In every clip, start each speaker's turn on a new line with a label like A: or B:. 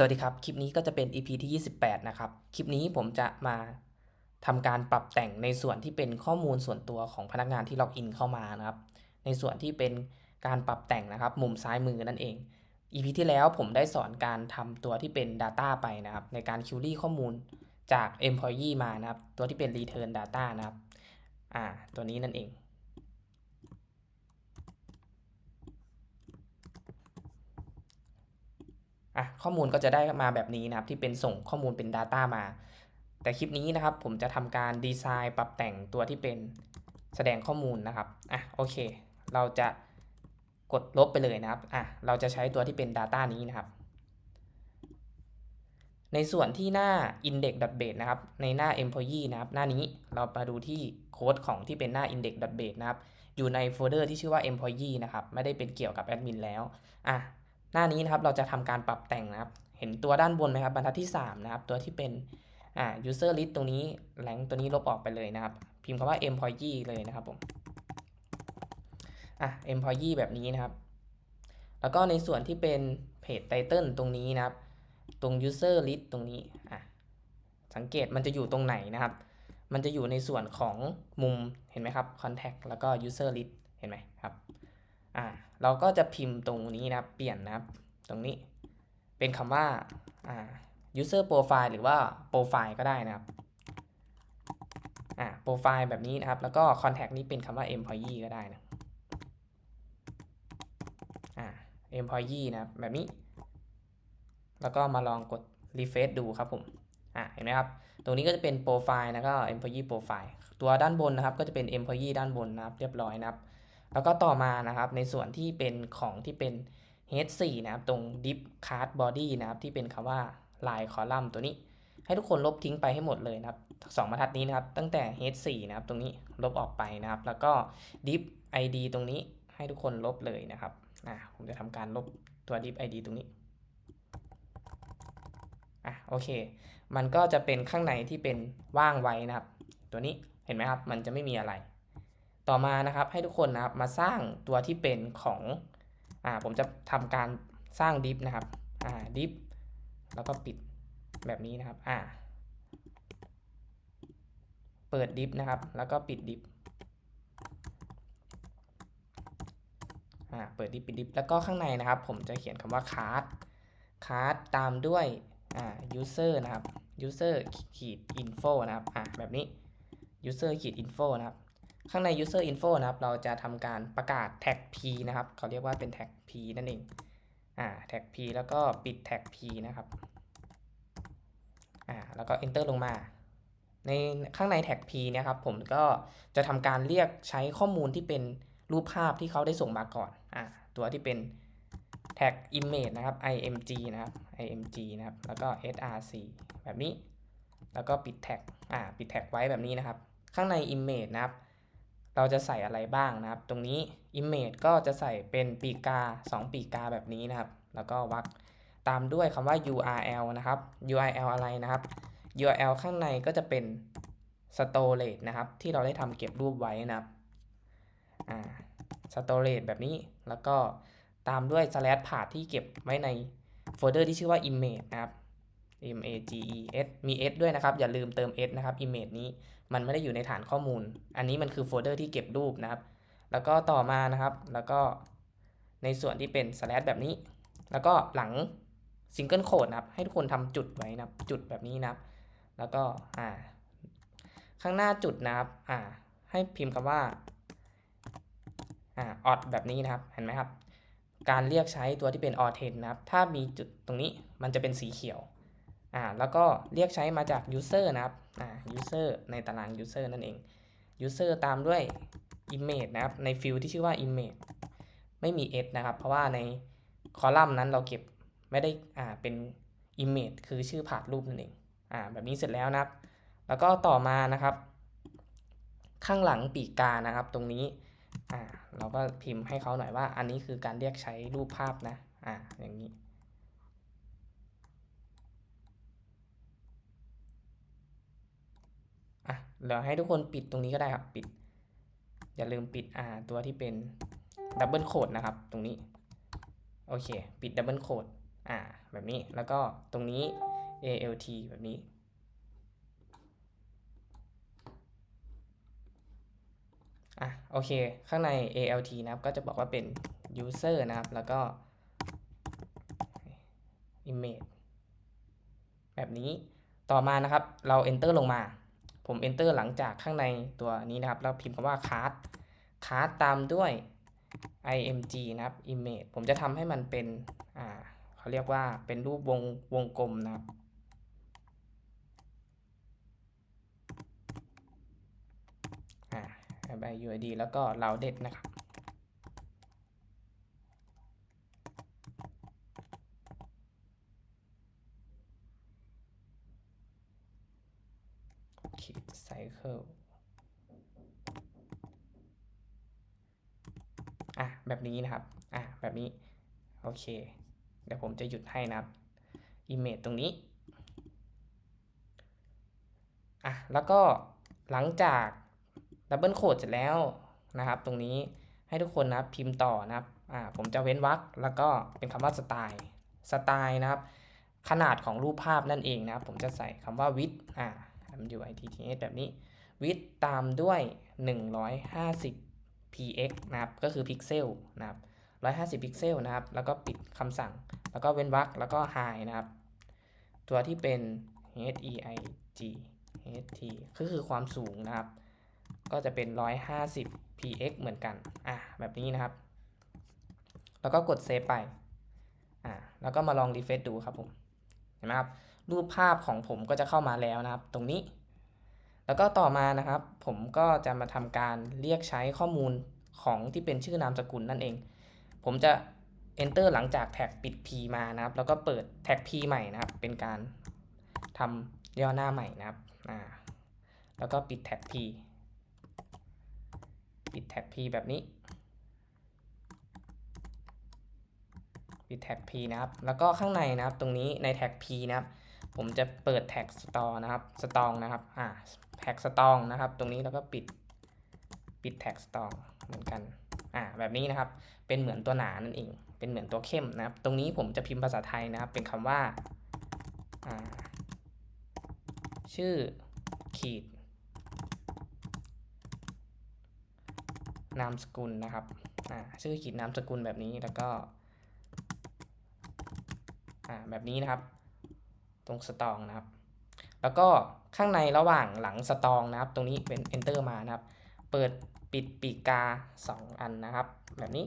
A: สวัสดีครับ คลิปนี้ก็จะเป็น EP ที่ 28 นะครับ คลิปนี้ผมจะมาทำการปรับแต่งในส่วนที่เป็นข้อมูลส่วนตัวของพนักงานที่ล็อกอินเข้ามานะครับ ในส่วนที่เป็นการปรับแต่งนะครับ มุมซ้ายมือนั่นเอง EP ที่แล้วผมได้สอนการทำตัวที่เป็น Data ไปนะครับ ในการคิวรี่ข้อมูลจาก Employee มานะครับ ตัวที่เป็น Return Data นะครับ อ่า ตัวนี้นั่นเอง อะข้อมูลก็จะได้มาแบบนี้นะครับ ที่เป็นส่งข้อมูลเป็น Data มา แต่คลิปนี้นะครับ ผมจะทำการดีไซน์ปรับแต่งตัวที่เป็นแสดงข้อมูลนะครับอะโอเค เราจะกดลบไปเลยนะครับอะเราจะใช้ตัวที่เป็น Data นี้นะครับ ในส่วนที่หน้า index.base นะครับ ในหน้า employee นะครับ หน้านี้เรามาดูที่โค้ดของที่เป็นหน้า index.base นะครับ อยู่ในโฟลเดอร์ที่ชื่อว่า employee นะครับ ไม่ได้เป็นเกี่ยวกับแอดมินแล้วอะ หน้านี้นะครับเราจะทำการปรับแต่งนะครับ เห็นตัวด้านบนไหมครับบรรทัดที่3นะครับตัวที่เป็นอ่า user list ตรงนี้แหล่งตัวนี้ลบออกไปเลยนะครับ พิมพ์คำว่า employee เลยนะครับผมอะ employee แบบนี้นะครับ แล้วก็ในส่วนที่เป็น page title ตรงนี้นะครับ ตรง user list ตรงนี้อะสังเกตมันจะอยู่ตรงไหนนะครับ มันจะอยู่ในส่วนของมุมเห็นไหมครับ contact แล้วก็ user list เห็นไหมครับ อ่าเราก็จะพิมพ์ตรงนี้นะครับ เปลี่ยนนะครับ ตรงนี้ เป็นคำว่าอ่า user profile หรือว่า profile ก็ได้นะครับอ่า profile แบบนี้นะครับ แล้วก็ contact นี้เป็นคำว่า employee ก็ได้นะอ่า employee นะครับ แบบนี้ แล้วก็มาลองกด refresh ดูครับผมอ่าเห็นไหมครับ ตรงนี้ก็จะเป็น profile แล้วก็ employee profile ตัวด้านบนนะครับ ก็จะเป็น employee ด้านบนนะครับ เรียบร้อยนะครับ แล้วก็ต่อมานะครับในส่วนที่เป็นของที่เป็น h4 นะครับตรง div card body นะครับที่เป็นคำว่า line column ตัวนี้ ให้ทุกคนลบทิ้งไปให้หมดเลยนะครับสองบรรทัดนี้นะครับ ตั้งแต่ h4 นะครับตรงนี้ลบออกไปนะครับ แล้วก็ div id ตรงนี้ให้ทุกคนลบเลยนะครับอ่าผมจะทำการลบตัว div id ตรงนี้อะโอเค มันก็จะเป็นข้างในที่เป็นว่างไว้นะครับ ตัวนี้เห็นไหมครับ มันจะไม่มีอะไร ต่อมานะครับให้ทุกคนนะครับมาสร้างตัวที่เป็นของอ่าผมจะทำการสร้างดิฟนะครับอ่าดิฟแล้วก็ปิดแบบนี้นะครับอ่าเปิดดิฟนะครับ แล้วก็ปิดดิฟอ่าเปิดดิฟปิดดิฟแล้วก็ข้างในนะครับ ผมจะเขียนคำว่า card card ตามด้วยอ่า user นะครับ user ขีด info นะครับอ่าแบบนี้ user ขีด info นะครับ ข้างใน user info นะครับ เราจะทำการประกาศ tag p นะครับเขาเรียกว่าเป็น tag p นั่นเอง อ่า tag p แล้วก็ปิด tag p นะครับ อ่า แล้วก็ enter ลงมา ในข้างใน tag p นะครับ ผมก็จะทำการเรียกใช้ข้อมูลที่เป็นรูปภาพที่เขาได้ส่งมาก่อน อ่า ตัวที่เป็น tag image นะครับ img นะครับ img นะครับ แล้วก็ src แบบนี้ แล้วก็ปิด tag อ่า ปิด tag ไว้แบบนี้นะครับ ข้างใน image นะครับ เราจะใส่อะไรบ้างนะครับ ตรงนี้ image ก็จะใส่เป็นปีกา 2 ปีกาแบบนี้นะครับ แล้วก็วรรคตามด้วยคำว่า URL นะครับ URL อะไรนะครับ URL ข้างในก็จะเป็น storage นะครับ ที่เราได้ทำเก็บรูปไว้นะครับอ่า storage แบบนี้แล้วก็ตามด้วย slash path ที่เก็บไว้ในโฟลเดอร์ที่ชื่อว่า image นะครับ m a g e s มี s ด้วยนะครับ อย่าลืมเติม s นะครับ image นี้มันไม่ได้อยู่ในฐานข้อมูล อันนี้มันคือโฟลเดอร์ที่เก็บรูปนะครับ แล้วก็ต่อมานะครับ แล้วก็ในส่วนที่เป็น slash แบบนี้ แล้วก็หลัง single quote นะครับ ให้ทุกคนทำจุดไว้นะครับ จุดแบบนี้นะครับ แล้วก็อ่าข้างหน้าจุดนะครับอ่าให้พิมพ์คำว่าอ่า odd แบบนี้นะครับ เห็นไหมครับ การเรียกใช้ตัวที่เป็น o r 10นะครับ ถ้ามีจุดตรงนี้มันจะเป็นสีเขียว อ่าแล้วก็เรียกใช้มาจาก user นะครับอ่า user ในตาราง user นั่นเอง user ตามด้วย image นะครับในฟิลที่ชื่อว่า image ไม่มี s นะครับ เพราะว่าในคอลัมน์นั้นเราเก็บไม่ได้อ่าเป็น image คือชื่อผาดรูปนั่นเองอ่าแบบนี้เสร็จแล้วนะครับ แล้วก็ต่อมานะครับ ข้างหลังปีกกานะครับ ตรงนี้อ่าเราก็พิมพ์ให้เขาหน่อยว่า อันนี้คือการเรียกใช้รูปภาพนะอ่าอย่างนี้ อะ เดี๋ยวให้ทุกคนปิดตรงนี้ก็ได้ครับ ปิด อย่าลืมปิดอ่าตัวที่เป็นดับเบิลโคดนะครับ ตรงนี้ โอเค ปิดดับเบิลโคดอ่า แบบนี้ แล้วก็ตรงนี้ alt แบบนี้ อะ โอเค ข้างใน alt นะครับ ก็จะบอกว่าเป็น user นะครับ แล้วก็ image แบบนี้ ต่อมานะครับ เรา enter ลงมา ผม enter หลังจากข้างในตัวนี้นะครับ แล้วพิมพ์คำว่า card card ตามด้วย img นะครับ image ผมจะทำให้มันเป็นอ่าเขาเรียกว่าเป็นรูปวงวงกลมนะครับอ่า by uid แล้วก็ rounded นะครับ ขีด cycle อะ แบบ นี้นะครับ อะแบบนี้ โอเค เดี๋ยวผมจะหยุดให้นะครับ image ตรงนี้ อะ แล้วก็หลังจากดับเบิลโคดเสร็จแล้วนะครับ ตรงนี้ให้ทุกคนนะครับพิมพ์ต่อนะครับ อ่า ผมจะเว้นวรรคแล้วก็เป็นคำว่าสไตล์ สไตล์นะครับ ขนาดของรูปภาพนั่นเองนะครับ ผมจะใส่คำว่า width อ่า MUITTS แบบนี้ width ตามด้วย 150 px นะครับ ก็คือพิกเซลนะครับ150 พิกเซลนะครับ แล้วก็ปิดคำสั่ง แล้วก็เว้นวรรค แล้วก็ high นะครับ ตัวที่เป็น heig ht ก็คือความสูงนะครับ ก็จะเป็น 150 px เหมือนกัน อะ แบบนี้นะครับ แล้วก็กดเซฟไป อ่าแล้วก็มาลองรีเฟซดูครับผม เห็นไหมครับ รูปภาพของผมก็จะเข้ามาแล้วนะครับ ตรงนี้ แล้วก็ต่อมานะครับ ผมก็จะมาทำการเรียกใช้ข้อมูลของที่เป็นชื่อนามสกุลนั่นเอง ผมจะ enter หลังจากแท็กปิด p มานะครับ แล้วก็เปิดแท็ก p ใหม่นะครับ เป็นการทำย่อหน้าใหม่นะครับอ่าแล้วก็ปิดแท็ก p ปิดแท็ก p แบบนี้ ปิดแท็ก p นะครับ แล้วก็ข้างในนะครับ ตรงนี้ในแท็ก p นะครับ ผมจะเปิดแท็ก store นะครับ strong นะครับ อ่า ท็ก strong นะครับ ตรงนี้แล้วก็ปิดปิดแท็ก strong เหมือนกันอ่าแบบนี้นะครับเป็นเหมือนตัวหนานั่นเองเป็นเหมือนตัวเข้มนะครับ ตรงนี้ผมจะพิมพ์ภาษาไทยนะครับ เป็นคำว่าอ่า ชื่อขีด นามสกุลนะครับอ่าชื่อขีดนามสกุลแบบนี้แล้วก็อ่าแบบนี้นะครับ ตรงสตองนะครับ แล้วก็ข้างในระหว่างหลังสตองนะครับ ตรงนี้เป็น enter มานะครับ เปิดปิดปีกกา 2 อันนะครับ แบบนี้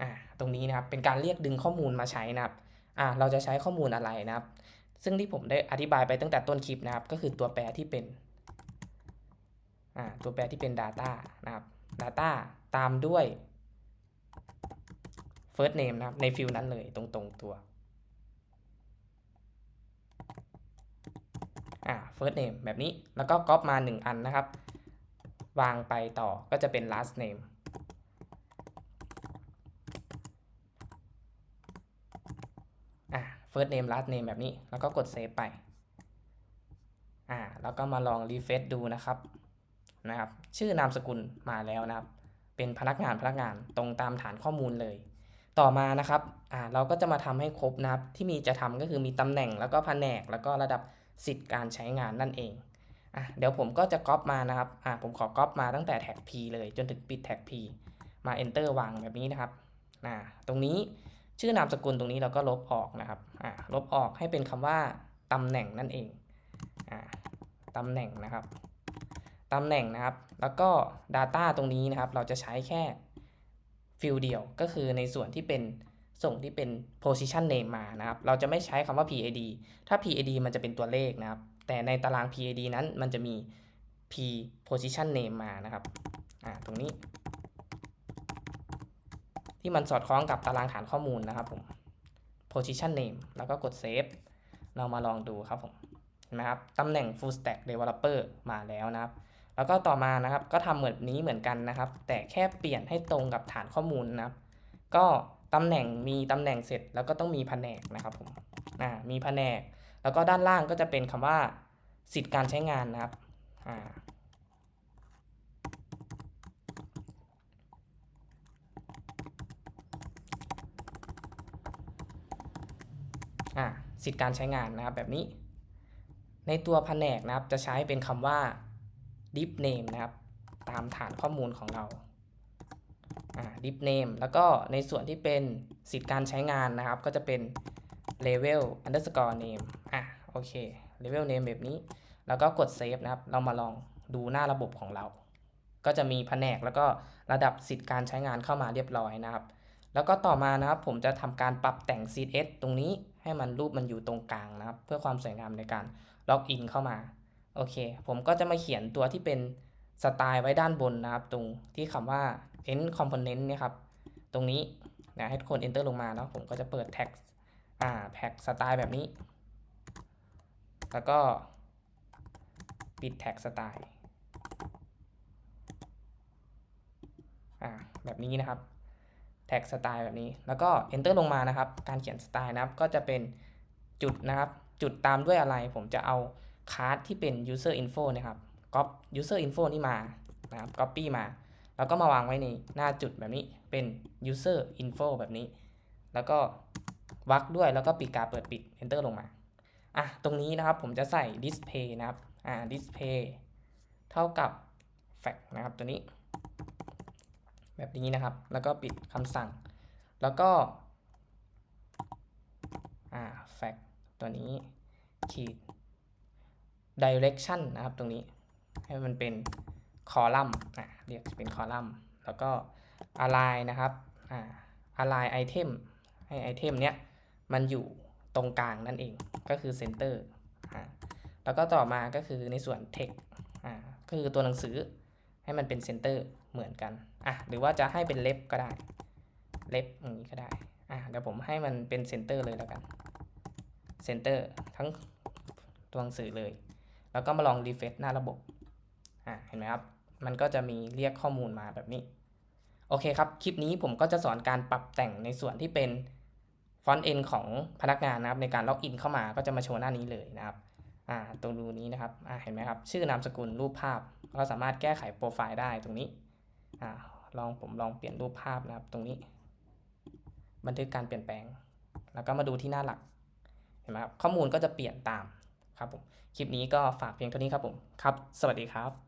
A: อ่าตรงนี้นะครับเป็นการเรียกดึงข้อมูลมาใช้นะครับอ่าเราจะใช้ข้อมูลอะไรนะครับ ซึ่งที่ผมได้อธิบายไปตั้งแต่ต้นคลิปนะครับ ก็คือตัวแปรที่เป็นอ่าตัวแปรที่เป็น data นะครับ data ตามด้วย first name นะครับในฟิลนั้นเลยตรงๆตัว อ่า first name แบบนี้แล้วก็ก๊อปมา 1 อันนะครับ วางไปต่อก็จะเป็น last name อ่า first name last name แบบนี้แล้วก็กด save ไปอ่าแล้วก็มาลอง refresh ดูนะครับนะครับ ชื่อนามสกุลมาแล้วนะครับ เป็นพนักงานพนักงานตรงตามฐานข้อมูลเลย ต่อมานะครับอ่าเราก็จะมาทำให้ครบนะครับ ที่มีจะทำก็คือมีตำแหน่งแล้วก็แผนกแล้วก็ระดับ สิทธิ์การใช้งานนั่นเองอะเดี๋ยวผมก็จะก๊อปมานะครับอ่าผมขอก๊อปมาตั้งแต่แท็ก p เลยจนถึงปิดแท็ก p มา enter วางแบบนี้นะครับอ่าตรงนี้ชื่อนามสกุลตรงนี้เราก็ลบออกนะครับอ่าลบออกให้เป็นคำว่าตำแหน่งนั่นเองอ่าตำแหน่งนะครับตำแหน่งนะครับ แล้วก็ Data ตรงนี้นะครับ เราจะใช้แค่ฟิลเดียวก็คือในส่วนที่เป็น ส่งที่เป็น position name มานะครับ เราจะไม่ใช้คำว่า PID ถ้า PID มันจะเป็นตัวเลขนะครับ แต่ในตาราง PID นั้นมันจะมี P position name มานะครับ อ่า ตรงนี้ ที่มันสอดคล้องกับตารางฐานข้อมูลนะครับผม position name แล้วก็กด save เรามาลองดูครับผมเห็นไหมครับตำแหน่ง full stack developer มาแล้วนะครับ แล้วก็ต่อมานะครับ ก็ทำเหมือนนี้เหมือนกันนะครับ แต่แค่เปลี่ยนให้ตรงกับฐานข้อมูลนะครับ ก็ ตำแหน่งมีตำแหน่งเสร็จแล้วก็ต้องมีแผนกนะครับผมอ่ามีแผนก แล้วก็ด้านล่างก็จะเป็นคำว่า สิทธิ์การใช้งานนะครับอ่าอ่าสิทธิ์การใช้งานนะครับแบบนี้ ในตัวแผนกนะครับจะใช้เป็นคำว่า div name นะครับ ตามฐานข้อมูลของเรา อ่า div name แล้วก็ในส่วนที่เป็นสิทธิ์การใช้งานนะครับ ก็จะเป็น level underscore name อะโอเค level name แบบนี้ แล้วก็กด save นะครับ เรามาลองดูหน้าระบบของเรา ก็จะมีแผนกแล้วก็ระดับสิทธิ์การใช้งานเข้ามาเรียบร้อยนะครับ แล้วก็ต่อมานะครับ ผมจะทำการปรับแต่ง CSS ตรงนี้ให้มันรูปมันอยู่ตรงกลางนะครับ เพื่อความสวยงามในการล็อกอินเข้ามา โอเค ผมก็จะมาเขียนตัวที่เป็น สไตล์ไว้ด้านบนนะครับ ตรงที่คำว่า end component เนี่ยครับ ตรงนี้นะให้ทุกคน enter ลงมาแล้วผมก็จะเปิด tag อ่า tag สไตล์แบบนี้ แล้วก็ปิด tag สไตล์อ่าแบบนี้นะครับแท็กสไตล์แบบนี้ แล้วก็ enter ลงมานะครับ การเขียนสไตล์นะครับ ก็จะเป็นจุดนะครับ จุดตามด้วยอะไร ผมจะเอาคาร์ดที่เป็น user info นะครับ copy user info นี่มานะครับ copy มา แล้วก็มาวางไว้ในหน้าจุดแบบนี้เป็น user info แบบนี้ แล้วก็วักด้วยแล้วก็ปีกกาเปิดปิด enter ลงมาอะตรงนี้นะครับผมจะใส่ display นะครับอ่า display เท่ากับ fact นะครับตัวนี้ แบบนี้นะครับ แล้วก็ปิดคำสั่ง แล้วก็อ่า fact ตัวนี้ขีด direction นะครับตรงนี้ ให้มันเป็นคอลัมน์อ่าเรียกเป็นคอลัมน์ แล้วก็ align นะครับอ่า align item ให้ไอเทมเนี้ยมันอยู่ตรงกลางนั่นเองก็คือ center อ่าแล้วก็ต่อมาก็คือในส่วน text อ่าก็คือตัวหนังสือให้มันเป็น center เหมือนกันอะหรือว่าจะให้เป็นเล็บก็ได้เล็บอย่างนี้ก็ได้อะเดี๋ยวผมให้มันเป็น center เลยแล้วกัน center ทั้งตัวหนังสือเลย แล้วก็มาลอง refresh หน้าระบบ อะเห็นไหมครับ มันก็จะมีเรียกข้อมูลมาแบบนี้ โอเคครับ คลิปนี้ผมก็จะสอนการปรับแต่งในส่วนที่เป็นฟอนต์เอ็นของพนักงานนะครับ ในการล็อกอินเข้ามาก็จะมาโชว์หน้านี้เลยนะครับอ่าตรงรูนี้นะครับอ่าเห็นไหมครับ ชื่อนามสกุลรูปภาพ ก็สามารถแก้ไขโปรไฟล์ได้ตรงนี้อ่าลองผมลองเปลี่ยนรูปภาพนะครับ ตรงนี้ บันทึกการเปลี่ยนแปลง แล้วก็มาดูที่หน้าหลัก เห็นไหมครับ ข้อมูลก็จะเปลี่ยนตามครับผม คลิปนี้ก็ฝากเพียงเท่านี้ครับผม ครับ สวัสดีครับ